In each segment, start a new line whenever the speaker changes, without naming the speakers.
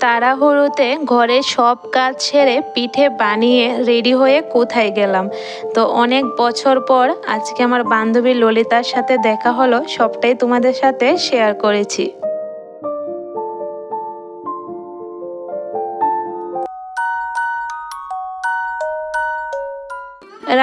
তাড়াহুড়োতে ঘরে সব কাজ ছেড়ে পিঠে বানিয়ে রেডি হয়ে কোথায় গেলাম। তো অনেক বছর পর আজকে আমার বান্ধবী ললিতার সাথে দেখা হলো, সবটাই তোমাদের সাথে শেয়ার করেছি।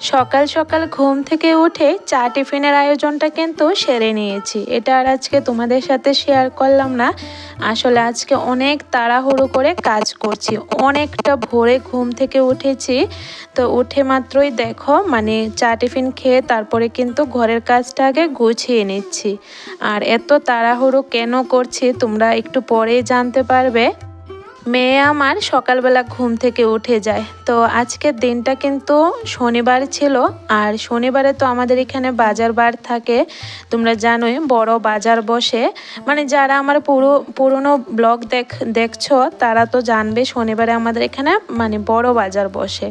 সকাল সকাল ঘুম থেকে উঠে চা টিফিনের আয়োজনটা কিন্তু সেরে নিয়েছি। এটা আর আজকে তোমাদের সাথে শেয়ার করলাম না। আসলে আজকে অনেক তাড়াহুড়ো করে কাজ করছি। অনেকটা ভোরে ঘুম থেকে উঠেছি। তো উঠে মাত্রই দেখো মানে চা টিফিন খেয়ে তারপরে কিন্তু ঘরের কাজটা আগে গুছিয়ে নিচ্ছি। আর এত তাড়াহুড়ো কেন করছি তোমরা একটু পরেই জানতে পারবে। মেয়ে আমার সকালবেলা ঘুম থেকে উঠে যায়। তো আজকের দিনটা কিন্তু শনিবার ছিল, আর শনিবারে তো আমাদের এখানে বাজার বার থাকে। তোমরা জানোই, বড় বাজার বসে। মানে যারা আমার পুরো, পুরনো ব্লগ দেখ, দেখছ, তারা তো জানবে শনিবারে আমাদের এখানে মানে বড় বাজার বসে।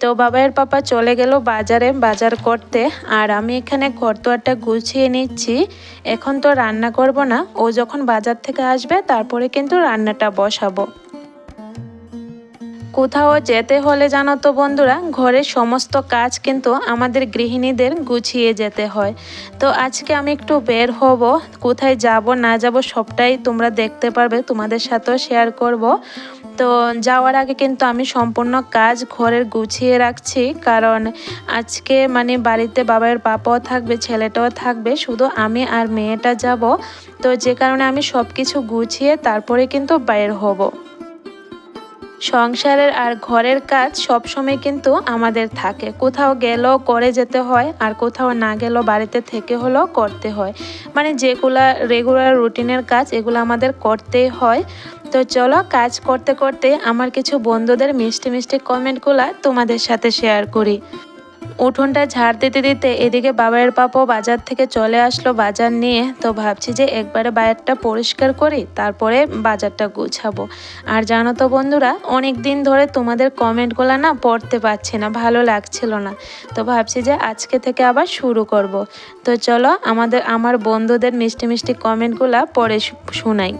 তো বাবাইয়ের পাপা চলে গেল বাজারে, বাজার করতে। আর আমি এখানে ঘরদোয়ারটা গুছিয়ে নিচ্ছি। এখন তো রান্না করব না, ও যখন বাজার থেকে আসবে, তারপরে কিন্তু রান্নাটা বসাবো। কোথাও যেতে হলে জানো তো বন্ধুরা ঘরের সমস্ত কাজ কিন্তু আমাদের গৃহিণীদের গুছিয়ে যেতে হয়। তো আজকে আমি একটু বের হব, কোথায় যাব, না যাব সবটাই তোমরা দেখতে পারবে, তোমাদের সাথেও শেয়ার করব। তো যাওয়ার আগে কিন্তু আমি সম্পূর্ণ কাজ ঘরের গুছিয়ে রাখছি, কারণ আজকে মানে বাড়িতে বাবার পাপাও থাকবে, ছেলেটাও থাকবে, শুধু আমি আর মেয়েটা যাব। তো যে কারণে আমি সব কিছু গুছিয়ে তারপরে কিন্তু বাইর হব। সংসারের আর ঘরের কাজ সবসময় কিন্তু আমাদের থাকে। কোথাও গেলেও করে যেতে হয়, আর কোথাও না গেলেও বাড়িতে থেকে হলেও করতে হয়। মানে যেগুলা রেগুলার রুটিনের কাজ, এগুলো আমাদের করতেই হয়। তো চলো কাজ করতে করতে আমার কিছু বন্ধুদের মিষ্টি মিষ্টি কমেন্টগুলো তোমাদের সাথে শেয়ার করি। উঠোনটা ঝাড় দিতে দিতে এদিকে বাবার পাপও বাজার থেকে চলে আসলো বাজার নিয়ে তো ভাবছি যে একবারে বাজারটা পরিষ্কার করি তারপরে বাজারটা গুছাবো আর জানো তো বন্ধুরা অনেক দিন ধরে তোমাদের কমেন্টগুলো না পড়তে পারছি না ভালো লাগছিল না তো ভাবছি যে আজকে থেকে আবার শুরু করব তো চলো আমাদের আমার বন্ধুদের মিষ্টি মিষ্টি কমেন্টগুলো পড়ে শোনাই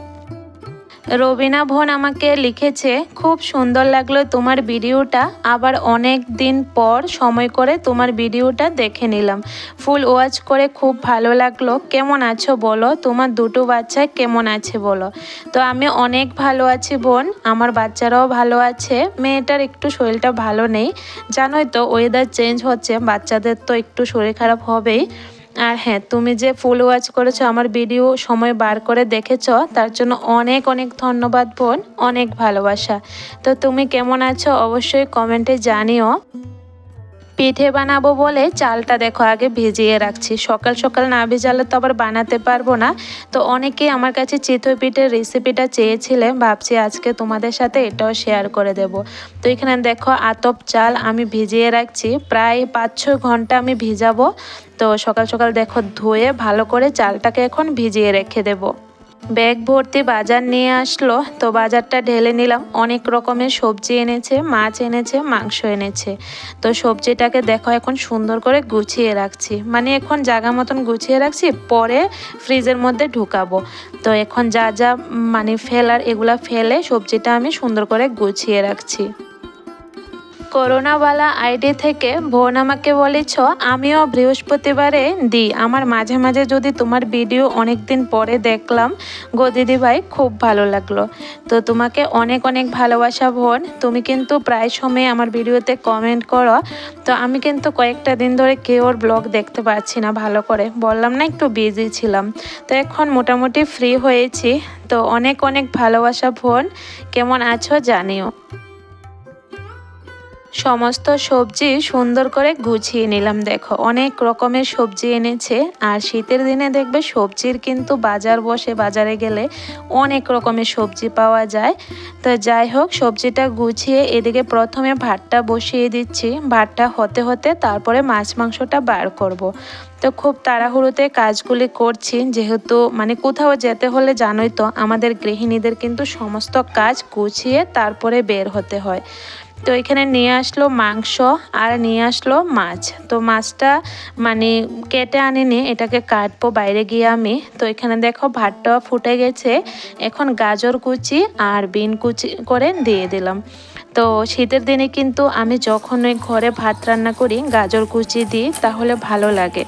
রবিনা বোন আমাকে লিখেছে, খুব সুন্দর লাগল তোমার ভিডিওটা। আবার অনেক দিন পর সময় করে তোমার ভিডিওটা দেখে নিলাম। ফুল ওয়াচ করে খুব ভালো লাগল। কেমন আছো বলো? তোমার দুটো বাচ্চা কেমন আছে বলো? তো আমি অনেক ভালো আছি বোন আমার বাচ্চারাও ভালো আছে। মেয়েটার একটু শরীরটা ভালো নেই। জানোই তো ওয়েদার চেঞ্জ হচ্ছে। বাচ্চাদের তো একটু শরীর খারাপ হবেই। আর হ্যাঁ তুমি যে ফুল ওয়াচ করেছ, আমার ভিডিও সময় বার করে দেখেছ, তার জন্য অনেক অনেক ধন্যবাদ বোন, অনেক ভালোবাসা। তো তুমি কেমন আছো? অবশ্যই কমেন্টে জানিও। পিঠে বানাবো বলে চালটা দেখো আগে ভিজিয়ে রাখছি। সকাল সকাল না ভেজালে তো আবার বানাতে পারব না। তো অনেকেই আমার কাছে চিতই পিঠের রেসিপিটা চেয়েছিলেন, ভাবছি আজকে তোমাদের সাথে এটাও শেয়ার করে দেব। তো এখানে দেখো আতপ চাল আমি ভিজিয়ে রাখছি, প্রায় পাঁচ ছ ঘণ্টা আমি ভিজাবো। তো সকাল সকাল দেখো ধুয়ে ভালো করে চালটাকে এখন ভিজিয়ে রেখে দেবো। ব্যাগ ভর্তি বাজার নিয়ে আসলো, তো বাজারটা ঢেলে নিলাম। অনেক রকমের সবজি এনেছে, মাছ এনেছে, মাংস এনেছে। তো সবজিটাকে দেখো এখন সুন্দর করে গুছিয়ে রাখছি। মানে এখন জায়গা মতন গুছিয়ে রাখছি, পরে ফ্রিজের মধ্যে ঢুকাবো। তো এখন যা যা মানে ফেলার, এগুলা ফেলে সবজিটা আমি সুন্দর করে গুছিয়ে রাখছি। করোনাওয়ালা আইডি থেকে বোন আমাকে বলেছ আমিও বৃহস্পতিবারে দিই আমার মাঝে মাঝে যদি তোমার ভিডিও অনেক দিন পরে দেখলাম, গো দিদি ভাই খুব ভালো লাগল। তো তোমাকে অনেক অনেক ভালোবাসা বোন। তুমি কিন্তু প্রায় সময় আমার ভিডিওতে কমেন্ট করো। তো আমি কিন্তু কয়েকটা দিন ধরে কেউর ব্লগ দেখতে পাচ্ছি না ভালো করে। বললাম না, একটু বিজি ছিলাম। তো এখন মোটামুটি ফ্রি হয়েছি। তো অনেক অনেক ভালোবাসা বোন। কেমন আছো জানিও। সমস্ত সবজি সুন্দর করে গুছিয়ে নিলাম, দেখো। অনেক রকমের সবজি এনেছে, আর শীতের দিনে দেখবে সবজির কিন্তু বাজার বসে, বাজারে গেলে অনেক রকমের সবজি পাওয়া যায়। তো যাই হোক, সবজিটা গুছিয়ে এদিকে প্রথমে ভাতটা বসিয়ে দিচ্ছি। ভাতটা হতে হতে তারপরে মাছ মাংসটা বার করব। তো খুব তাড়াহুড়োতে কাজগুলি করছি, যেহেতু মানে কোথাও যেতে হলে জানোই তো, আমাদের গৃহিণীদের কিন্তু সমস্ত কাজ গুছিয়ে তারপরে বের হতে হয়। তো এখানে নিয়ে আসলো মাংস আর নিয়ে আসলো মাছ। তো মাছটা মানে কেটে আনিনি, এটাকে কাটবো বাইরে গিয়ে আমি। তো এখানে দেখো ভাতটা ফুটে গেছে, এখন গাজর কুচি আর বিন কুচি করে দিয়ে দিলাম। তো শীতের দিনে কিন্তু আমি যখন ঘরে ভাত রান্না করি, গাজর কুচি দিই, তাহলে ভালো লাগে।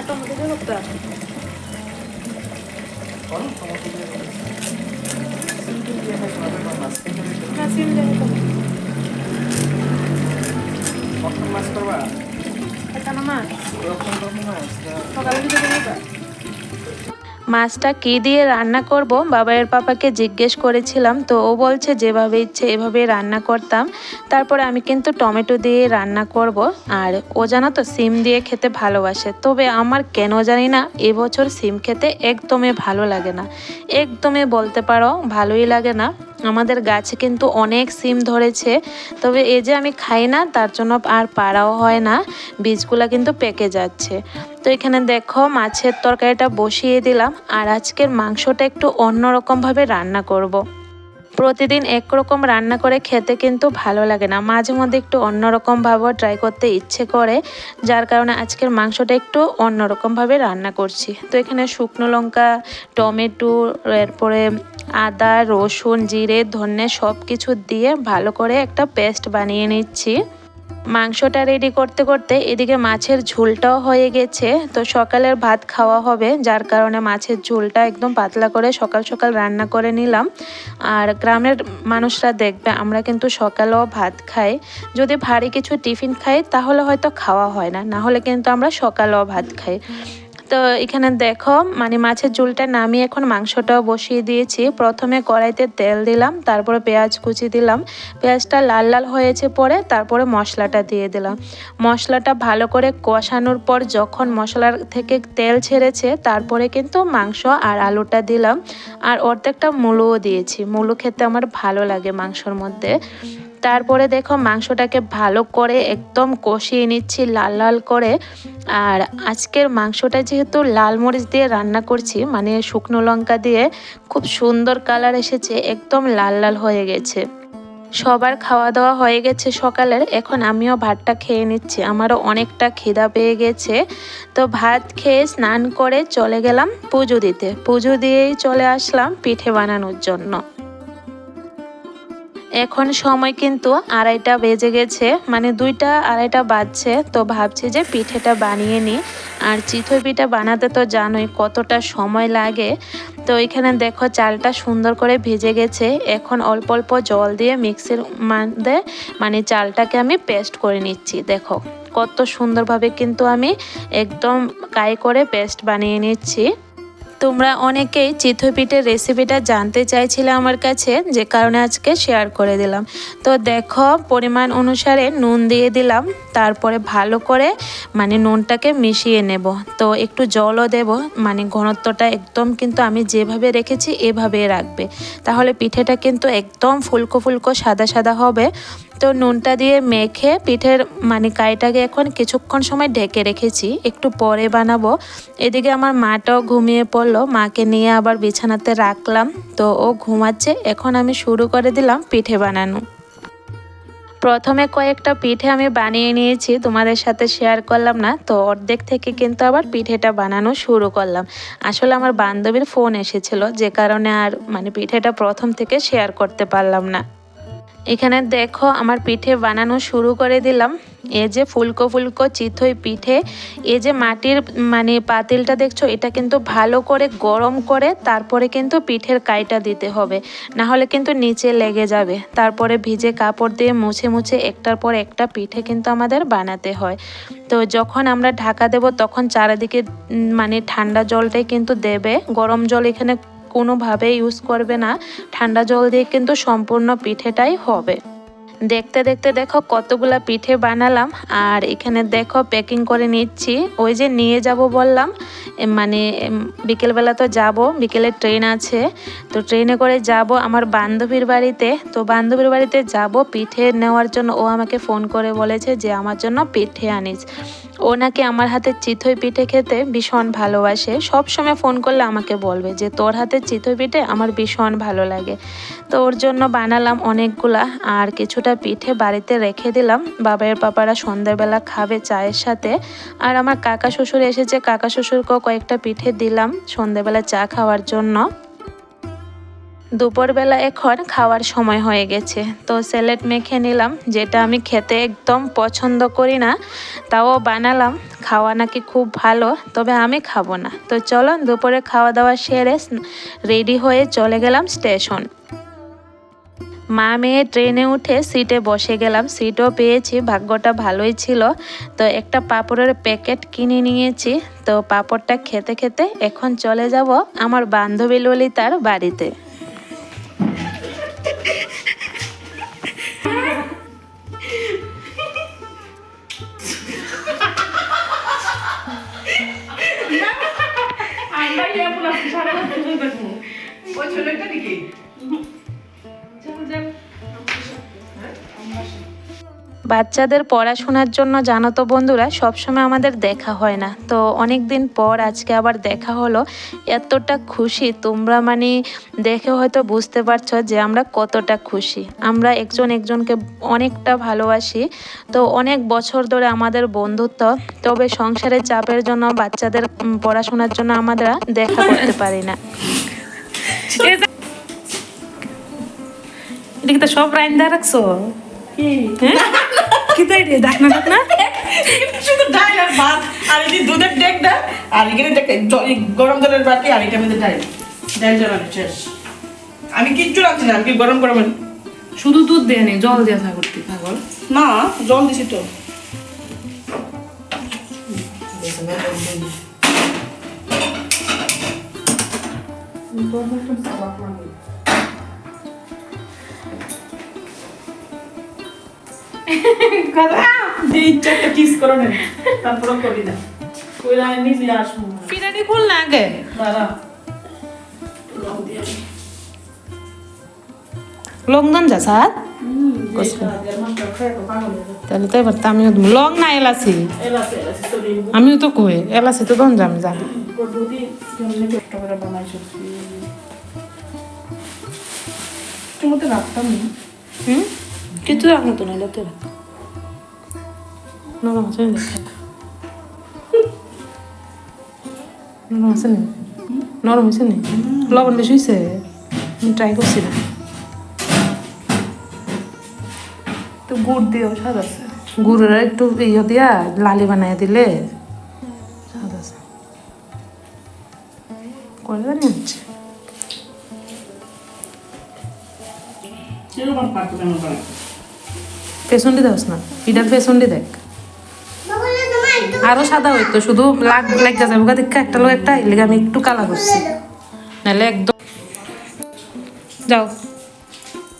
দিয়ে করতাম
মাছ করবা? সকালে
মাছটা কি দিয়ে রান্না করব? বাবাইয়ের পাপাকে জিজ্ঞেস করেছিলাম, তো ও বলছে, যেভাবে ইচ্ছে এভাবে রান্না করতাম। তারপরে আমি কিন্তু টমেটো দিয়ে রান্না করব। আর ও জানো তো, সিম দিয়ে খেতে ভালোবাসে। তবে আমার কেন জানি না, এবছর সিম খেতে একদমই ভালো লাগে না। একদমই বলতে পারো, ভালোই লাগে না। আমাদের গাছে কিন্তু অনেক সিম ধরেছে, তবে এই যে আমি খাই না, তার জন্য আর পাড়াও হয় না, বীজগুলা কিন্তু পেকে যাচ্ছে তো এখানে দেখো মাছের তরকারিটা বসিয়ে দিলাম, আর আজকের মাংসটা একটু অন্যরকমভাবে রান্না করব। প্রতিদিন একরকম রান্না করে খেতে কিন্তু ভালো লাগে না। মাঝে মধ্যে একটু অন্যরকমভাবেও ট্রাই করতে ইচ্ছে করে, যার কারণে আজকের মাংসটা একটু অন্যরকমভাবে রান্না করছি। তো এখানে শুকনো লঙ্কা, টমেটো, এরপরে আদা, রসুন, জিরে, ধনে সব কিছু দিয়ে ভালো করে একটা পেস্ট বানিয়ে নিচ্ছি। মাংসটা রেডি করতে করতে এদিকে মাছের ঝোলটাও হয়ে গেছে। তো সকালের ভাত খাওয়া হবে, যার কারণে মাছের ঝোলটা একদম পাতলা করে সকাল সকাল রান্না করে নিলাম। আর গ্রামের মানুষরা দেখবে, আমরা কিন্তু সকালেও ভাত খাই। যদি ভারী কিছু টিফিন খাই, তাহলে হয়তো খাওয়া হয় না না হলে কিন্তু আমরা সকালেও ভাত খাই। তো এখানে দেখো মানে মাছের ঝোলটা নামিয়ে এখন মাংসটাও বসিয়ে দিয়েছি। প্রথমে কড়াইতে তেল দিলাম, তারপরে পেঁয়াজ কুচি দিলাম। পেঁয়াজটা লাল লাল হয়েছে পরে তারপরে মশলাটা দিয়ে দিলাম। মশলাটা ভালো করে কষানোর পর যখন মশলার থেকে তেল ছেড়েছে, তারপরে কিন্তু মাংস আর আলুটা দিলাম। আর অর্ধেকটা মূলও দিয়েছি। মূলো খেতে আমার ভালো লাগে মাংসর মধ্যে। তারপরে দেখো মাংসটাকে ভালো করে একদম কষিয়ে নিচ্ছি লাল লাল করে। আর আজকের মাংসটা যেহেতু লাল মরিচ দিয়ে রান্না করছি মানে শুকনো লঙ্কা দিয়ে, খুব সুন্দর কালার এসেছে, একদম লাল লাল হয়ে গেছে। সবার খাওয়া দাওয়া হয়ে গেছে সকালের, এখন আমিও ভাতটা খেয়ে নিচ্ছি, আমারও অনেকটা খিদা পেয়ে গেছে। তো ভাত খেয়ে স্নান করে চলে গেলাম পুজো দিতে, পুজো দিয়েই চলে আসলাম পিঠে বানানোর জন্য। এখন সময় কিন্তু আড়াইটা বেজে গেছে মানে দুইটা আড়াইটা বাজছে, তো ভাবছি যে পিঠেটা বানিয়ে নিই আর চিতই পিঠা বানাতে তো জানোই কতটা সময় লাগে। তো এখানে দেখো চালটা সুন্দর করে ভেজে গেছে। এখন অল্প অল্প জল দিয়ে মিক্সির মধ্যে মানে চালটাকে আমি পেস্ট করে নিচ্ছি। দেখো কত সুন্দরভাবে কিন্তু আমি একদম কাই করে পেস্ট বানিয়ে নিচ্ছি। তোমরা অনেকেই চিতই রেসিপিটা জানতে চাইছিলে আমার কাছে, যে কারণে আজকে শেয়ার করে দিলাম। তো দেখো, পরিমাণ অনুসারে নুন দিয়ে দিলাম, তারপরে ভালো করে মানে নুনটাকে মিশিয়ে নেব। তো একটু জলও দেব মানে ঘনত্বটা একদম কিন্তু আমি যেভাবে রেখেছি এভাবে রাখবে। তাহলে পিঠেটা কিন্তু একদম ফুলকো ফুলকো সাদা সাদা হবে। তো নুনটা দিয়ে মেখে পিঠের মানে কাইটাকে এখন কিছুক্ষণ সময় ঢেকে রেখেছি। একটু পরে বানাবো। এদিকে আমার মাটাও ঘুমিয়ে পড়ল। মাকে নিয়ে আবার বিছানাতে রাখলাম। তো ও ঘুমাচ্ছে। এখন আমি শুরু করে দিলাম পিঠে বানানো। প্রথমে কয়েকটা পিঠে আমি বানিয়ে নিয়েছি। তোমাদের সাথে শেয়ার করলাম না। তো অর্ধেক থেকে কিন্তু আবার পিঠেটা বানানো শুরু করলাম। আসলে আমার বান্ধবীর ফোন এসেছিল। যে কারণে আর মানে পিঠেটা প্রথম থেকে শেয়ার করতে পারলাম না। এখানে দেখো আমার পিঠে বানানো শুরু করে দিলাম। এ যে ফুলকো ফুলকো চিথই পিঠে এ যে মাটির মানে পাতিলটা দেখছ, এটা কিন্তু ভালো করে গরম করে তারপরে কিন্তু পিঠের কাইটা দিতে হবে। না হলে কিন্তু নিচে লেগে যাবে। তারপরে ভিজে কাপড় দিয়ে মুছে মুছে একটার পর একটা পিঠে কিন্তু আমাদের বানাতে হয়। তো যখন আমরা ঢাকা দেব, তখন চারিদিকে মানে ঠান্ডা জলটাই কিন্তু দেবে। গরম জল এখানে কোনোভাবে ইউজ করবে না। ঠান্ডা জল দিয়ে কিন্তু সম্পূর্ণ পিঠেটাই হবে। দেখতে দেখতে দেখো কতগুলা পিঠে বানালাম, আর এখানে দেখো প্যাকিং করে নিচ্ছি। ওই যে নিয়ে যাব বললাম মানে বিকেলবেলা তো যাব, বিকেলে ট্রেন আছে। তো ট্রেনে করে যাব আমার বান্ধবীর বাড়িতে। তো বান্ধবীর বাড়িতে যাব, পিঠে নেওয়ার জন্য ও আমাকে ফোন করে বলেছে যে আমার জন্য পিঠে আনিস। ও নাকি আমার হাতে চিতই পিঠে খেতে ভীষণ ভালোবাসে। সব সময় ফোন করলে আমাকে বলবে যে, তোর হাতে চিতই পিঠে আমার ভীষণ ভালো লাগে। তো ওর জন্য বানালাম অনেকগুলা, আর কিছুটা পিঠে বাড়িতে রেখে দিলাম। বাবার পাপারা সন্ধ্যাবেলা খাবে চায়ের সাথে। আর আমার কাকা শ্বশুর এসেছে, কাকা শ্বশুরকেও কয়েকটা পিঠে দিলাম সন্ধ্যাবেলা চা খাওয়ার জন্য। দুপুরবেলা এখন খাওয়ার সময় হয়ে গেছে, তো স্যালাড মেখে নিলাম, যেটা আমি খেতে একদম পছন্দ করি না, তাও বানালাম। খাওয়া নাকি খুব ভালো, তবে আমি খাব না। তো চলো দুপুরে খাওয়া দাওয়া সেরে রেডি হয়ে চলে গেলাম স্টেশন। মা মেয়ে ট্রেনে উঠে সিটে বসে গেলাম। সিটও পেয়েছি, ভাগ্যটা ভালোই ছিল। তো একটা পাপড়ের প্যাকেট কিনে নিয়েছি। তো পাপড়টা খেতে খেতে এখন চলে যাব আমার বান্ধবী ললিতার বাড়িতে। বাচ্চাদের পড়াশোনার জন্য জানো তো বন্ধুরা, সবসময় আমাদের দেখা হয় না। তো অনেক দিন পর আজকে আবার দেখা হলো, এতটা খুশি। তোমরা মানে দেখে হয়তো বুঝতে পারছ যে আমরা কতটা খুশি। আমরা একজন একজনকে অনেকটা ভালোবাসি। তো অনেক বছর ধরে আমাদের বন্ধুত্ব, তবে সংসারের চাপের জন্য, বাচ্চাদের পড়াশোনার জন্য আমরা দেখা করতে পারি না।
এটা কি তো সব রাইন্দা রাখছো? কি না না
শুধু ডাল আর ভাত আর দুধের ডেকটা আর এখানে দেখ গরম জলের বাটি আর এটা মধ্যে ডাল ডাল জল শেষ আমি কিচ্ছু রাখছি না আমি গরম গরম
শুধু দুধ দিয়ে নি জল দিয়ে থাক পাগল
না জল দিছি তো যে ইচ্ছা কিস করো না। তারপরে করি না। কইরা আমি নিজে আসব।
পিরানি খুল না আগে।
দাঁড়া। লং।
লংদন যা সাত
তো
তাহলে তো এবার তো আমিও লং না এলাচি?
এলাচি, এলাচি তো দিন।
আমিও তো কই এলাচি তো দন আমি জানি
দুদিন জন্য কষ্ট করে বানাইছো তোমাকে রাখতাম না
হুম কিছু রাখো তো নাহলে তো রাখ নরম আছে নি দেখ নরম আছে নি নরম হয়েছে নি লবণ বেশি ট্রাই করছি না তো গুড় দিয়েও স্বাদ আছে গুড়ের একটু ইয়ে দিয়া লালি বানাই দিলে স্বাদ আছে করে জানি হচ্ছে
কীরকম পারতো কেন করে
পেছনটি দেওস না। পিঠার পেছনটি দেখ। আরও সাদা হইতো, শুধু লাগ লাগা যাবে। গা দেখে একটা লোক একটা এলিগে আমি একটু কালা করছি। নাহলে একদম যাও।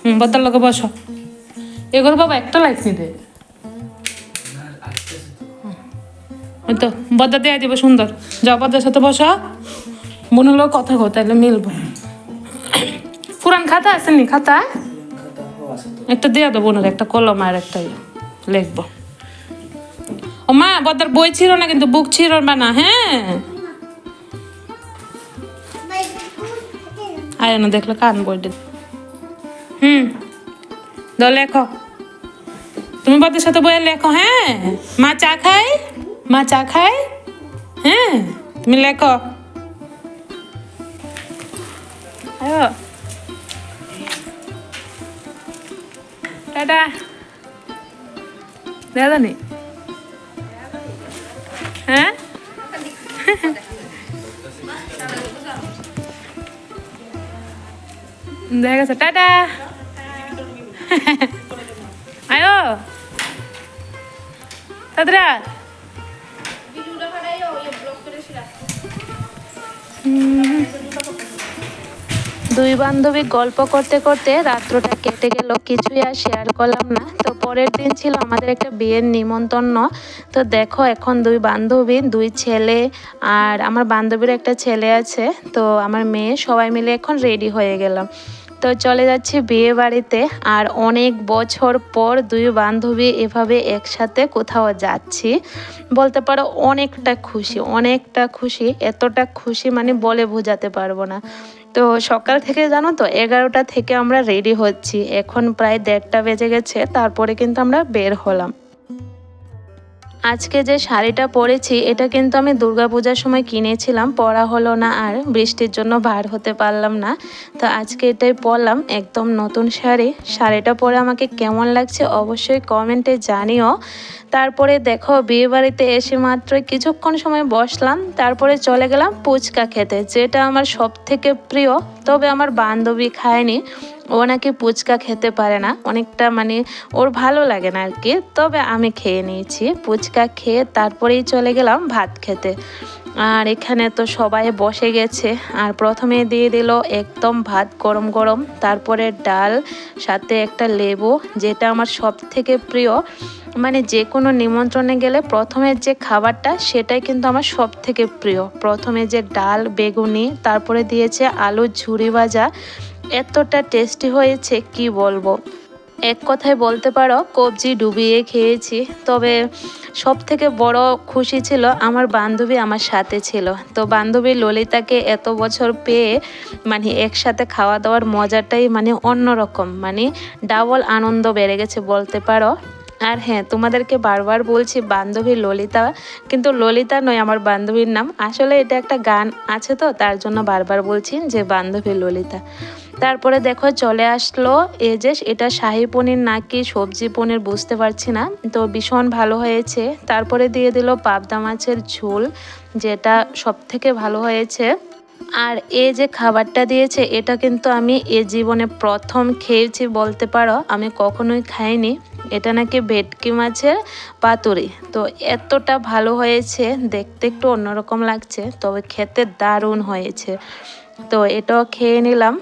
হুম বদার লগে বসো। এগুলো বাবা একটা লাইট নি দে ওই তো বদা দেয়া দিব সুন্দর। যাও বদার সাথে বসো। বোনের লোক কথা কো তাহলে মিলবো। পুরান খাতা আছে নি? খাতা? একটা দেয়া দেবো বোনের একটা কলম আর একটা ইয়ে, লিখব। ও মা বদার বই ছিল না কিন্তু বুক ছিল না হ্যাঁ? আয় না দেখলে কান বই দে হুম দ লেখো। তুমি বদের সাথে বইয়ে লেখো হ্যাঁ? মা চা খাই মা চা খাই হ্যাঁ তুমি লেখো। আয়ো। টাটা দাদা নেই হ্যাঁ দেখা গেছে টাটা আয়ো তাদরা
দুই বান্ধবী গল্প করতে করতে রাত্রটা কেটে গেল, কিছুই আর শেয়ার করলাম না। তো পরের দিন ছিল আমাদের একটা বিয়ের নিমন্ত্রণ। তো দেখো, এখন দুই বান্ধবী, দুই ছেলে আর আমার বান্ধবীর একটা ছেলে আছে। তো আমার মেয়ে, সবাই মিলে এখন রেডি হয়ে গেলাম তো চলে যাচ্ছি বিয়ে বাড়িতে আর অনেক বছর পর দুই বান্ধবী এভাবে একসাথে কোথাও যাচ্ছি। বলতে পারো অনেকটা খুশি অনেকটা খুশি, এতটা খুশি মানে বলে বোঝাতে পারব না। তো সকাল থেকে জানো তো, এগারোটা থেকে আমরা রেডি হচ্ছি। এখন প্রায় দেড়টা বেজে গেছে, তারপরে কিন্তু আমরা বের হলাম। আজকে যে শাড়িটা পরেছি, এটা কিন্তু আমি দুর্গাপূজার সময় কিনেছিলাম, পরা হলো না আর বৃষ্টির জন্য বার হতে পারলাম না। তো আজকে এটাই পরলাম, একদম নতুন শাড়ি। শাড়িটা পরে আমাকে কেমন লাগছে অবশ্যই কমেন্টে জানিও। তারপরে দেখো, বিয়েবাড়িতে এসে মাত্র কিছুক্ষণ সময় বসলাম, তারপরে চলে গেলাম ফুচকা খেতে, যেটা আমার সব থেকে প্রিয়। তবে আমার বান্ধবী খায়নি। ও নাকি ফুচকা খেতে পারে না। অনেকটা মানে ওর ভালো লাগে না আর কি। তবে আমি খেয়ে নিয়েছি ফুচকা খেয়ে তারপরেই চলে গেলাম ভাত খেতে। আর এখানে তো সবাই বসে গেছে। আর প্রথমে দিয়ে দিল একদম ভাত গরম গরম, তারপরে ডাল, সাথে একটা লেবু, যেটা আমার সব থেকে প্রিয়। মানে যে কোনো নিমন্ত্রণে গেলে প্রথমের যে খাবারটা, সেটাই কিন্তু আমার সব থেকে প্রিয়। প্রথমে যে ডাল, বেগুনি, তারপরে দিয়েছে আলু ঝুরি ভাজা এতটা টেস্টি হয়েছে, কি বলব? এক কথায় বলতে পারো, কবজি ডুবিয়ে খেয়েছি, তবে সব থেকে বড় খুশি ছিল আমার বান্ধবী আমার সাথে ছিল। তো বান্ধবী ললিতাকে এত বছর পেয়ে মানে একসাথে খাওয়া দাওয়ার মজাটাই মানে অন্যরকম মানে ডাবল আনন্দ বেড়ে গেছে বলতে পারো। আর হ্যাঁ তোমাদেরকে বারবার বলছি, বান্ধবী ললিতা, কিন্তু ললিতা নয়, আমার বান্ধবীর নাম। আসলে এটা একটা গান আছে তো, তার জন্য বারবার বলছি যে বান্ধবী ললিতা। তারপরে দেখো, চলে আসলো এই যে, এটা শাহি পনির নাকি সবজি পনির বুঝতে পারছি না, তো ভীষণ ভালো হয়েছে। তারপরে দিয়ে দিল পাবদা মাছের ঝোল, যেটা সব থেকে ভালো হয়েছে। আর এই যে খাবারটা দিয়েছে, এটা কিন্তু আমি এ জীবনে প্রথম খেয়েছি বলতে পারো। আমি কখনোই খাইনি। এটা নাকি ভেটকি মাছের পাতুরি। তো এতটা ভালো হয়েছে, দেখতে একটু অন্যরকম লাগছে, তবে খেতে দারুণ হয়েছে। তো এটাও খেয়ে নিলাম।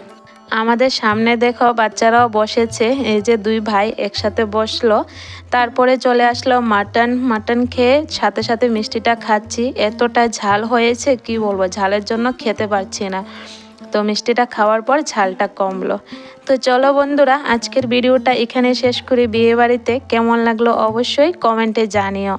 আমাদের সামনে দেখো বাচ্চারাও বসেছে, এই যে দুই ভাই একসাথে বসল। তারপরে চলে আসলো মাটন মাটন খেয়ে সাথে সাথে মিষ্টিটা খাচ্ছি। এতটা ঝাল হয়েছে, কি বলব, ঝালের জন্য খেতে পারছি না। তো মিষ্টিটা খাওয়ার পর ঝালটা কমলো। তো চলো বন্ধুরা, আজকের ভিডিওটা এখানে শেষ করি। বিয়েবাড়িতে কেমন লাগল অবশ্যই কমেন্টে জানিও।